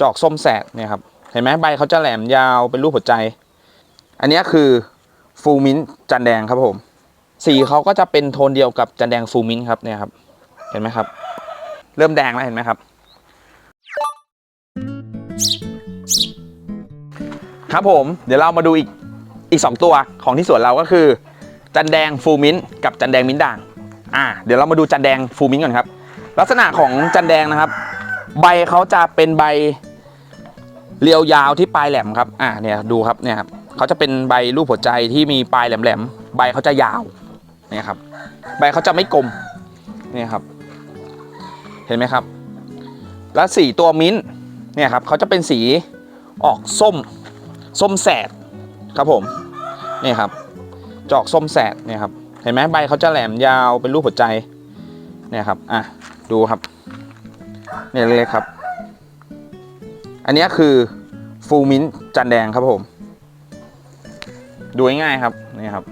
จอกส้มแสดเนี่ยครับเห็นไหมใบเขาจะแหลมยาวเป็นรูปหัวใจ อันนี้คือฟูมินจันแดงครับผม สีเขาก็จะเป็นโทนเดียวกับจันแดงฟูมินครับเนี่ยครับ เห็นไหมครับ เริ่มแดงแล้วเห็นไหมครับ ครับผม เดี๋ยวเรามาดูอีกอีกสองตัวของที่สวนเราก็คือ จันแดงฟูมินกับจันแดงมิ้นด่าง อ่า เดี๋ยวเรามาดูจันแดงฟูมินก่อนครับ ลักษณะของจันแดงนะครับ ใบเขาจะเป็นใบ เรียวยาวที่ปลายแหลมครับอ่าเนี่ยดูครับเนี่ยครับเขาจะเป็นใบรูปหัวใจที่มีปลายแหลมๆใบเขาจะยาวเนี่ยครับ ใบเขาจะไม่กลมเนี่ยครับ เห็นไหมครับ แล้วสีตัวมิ้นท์เนี่ยครับเขาจะเป็นสีออกส้มส้มแสดครับผมเนี่ยครับจอกส้มแสดเนี่ยครับเห็นไหมใบเขาจะแหลมยาวเป็นรูปหัวใจเนี่ยครับอะดูครับเนี่ยเล็กครับ อันนี้คือฟูมินจันแดงครับผม ดูง่ายครับนี่ครับ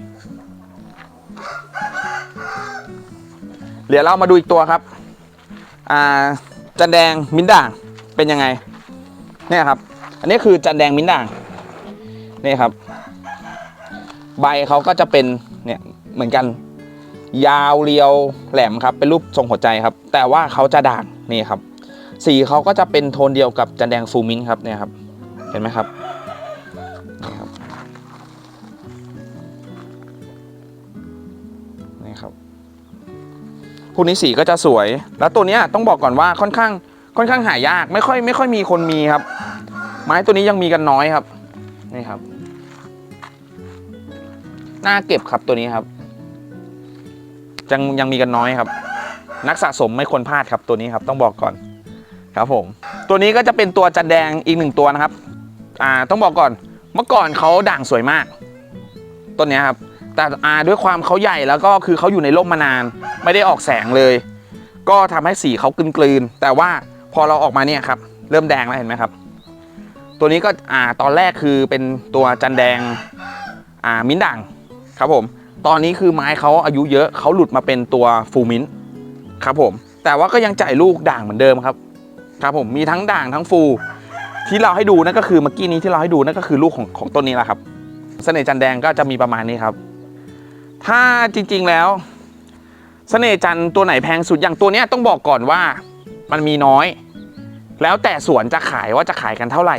เดี๋ยวเรามาดูอีกตัวครับอ่าจันแดงมิ้นด่างเป็นยังไงเนี่ยครับ อันนี้คือจันแดงมิ้นด่างนี่ครับ ใบเขาก็จะเป็นเนี่ยเหมือนกัน ยาวเรียวแหลมครับเป็นรูปทรงหัวใจครับ แต่ว่าเขาจะด่างนี่ครับ สีเขาก็จะเป็นโทนเดียวกับจันแดงฟูมินครับเนี่ยครับ เห็นไหมครับนี่ครับนี่ครับพวกนี้สีก็จะสวย แล้วตัวเนี้ยต้องบอกก่อนว่าค่อนข้างค่อนข้างหายากไม่ค่อยไม่ค่อยมีคนมีครับ ไม้ตัวนี้ยังมีกันน้อยครับนี่ครับน่าเก็บครับตัวนี้ครับ ยังยังมีกันน้อยครับ นักสะสมไม่ควรพลาดครับตัวนี้ครับต้องบอกก่อน ครับผม ตัวนี้ก็จะเป็นตัวจันแดงอีกหนึ่งตัวนะครับ อ่าต้องบอกก่อนเมื่อก่อนเขาด่างสวยมาก ต้นนี้ครับ แต่อ่าด้วยความเขาใหญ่แล้วก็คือเขาอยู่ในร่มมานาน ไม่ได้ออกแสงเลย ก็ทำให้สีเขากลืนๆแต่ว่าพอเราออกมาเนี่ยครับเริ่มแดงแล้วเห็นไหมครับ ตัวนี้ก็อ่าตอนแรกคือเป็นตัวจันแดงอ่ามิ้นด่างครับผม ตอนนี้คือไม้เขาอายุเยอะเขาหลุดมาเป็นตัวฟูมิ้นครับผม แต่ว่าก็ยังจ่ายลูกด่างเหมือนเดิมครับ ครับผมมีทั้งด่างทั้งฟู ที่เราให้ดูนั่นก็คือเมื่อกี้นี้ที่เราให้ดูนั่นก็คือลูกของของต้นนี้แหละครับเสน่ห์จันแดงก็จะมีประมาณนี้ครับ ถ้าจริงๆแล้วเสน่ห์จันตัวไหนแพงสุดอย่างตัวเนี้ยต้องบอกก่อนว่ามันมีน้อย แล้วแต่สวนจะขายว่าจะขายกันเท่าไหร่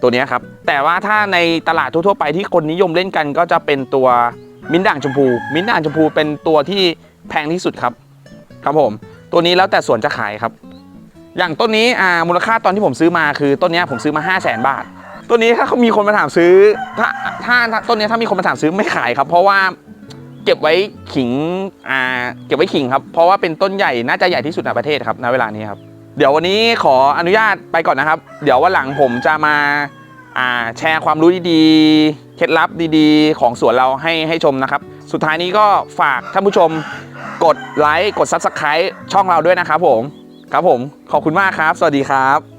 ตัวนี้ครับ แต่ว่าถ้าในตลาดทั่วๆไปที่คนนิยมเล่นกันก็จะเป็นตัวมิ้นด่างชมพู มิ้นด่างชมพูเป็นตัวที่แพงที่สุดครับ ครับผม ตัวนี้แล้วแต่สวนจะขายครับ อย่างต้นนี้อ่ามูลค่าตอนที่ผมซื้อมาคือต้นนี้ผมซื้อมา 5 0 0 0 0นบาท ต้นนี้ถ้าเขามีคนมาถามซื้อ ถ้าถ้าต้นนี้ถ้ามีคนมาถามซื้อไม่ขายครับ เพราะว่าเก็บไว้ขิงอ่าเก็บไว้ขิงครับ เพราะว่าเป็นต้นใหญ่น่าจะใหญ่ที่สุดในประเทศครับณเวลานี้ครับ เดี๋ยววันนี้ขออนุญาตไปก่อนนะครับ เดี๋ยววันหลังผมจะมาอ่าแชร์ความรู้ดีๆ เคล็ดลับดีๆ ของสวนเราให้ให้ชมนะครับ สุดท้ายนี้ก็ฝากท่านผู้ชมกดไลค์กด Subscribe ช่องเราด้วยนะครับผม ครับผมขอบคุณมากครับ สวัสดีครับ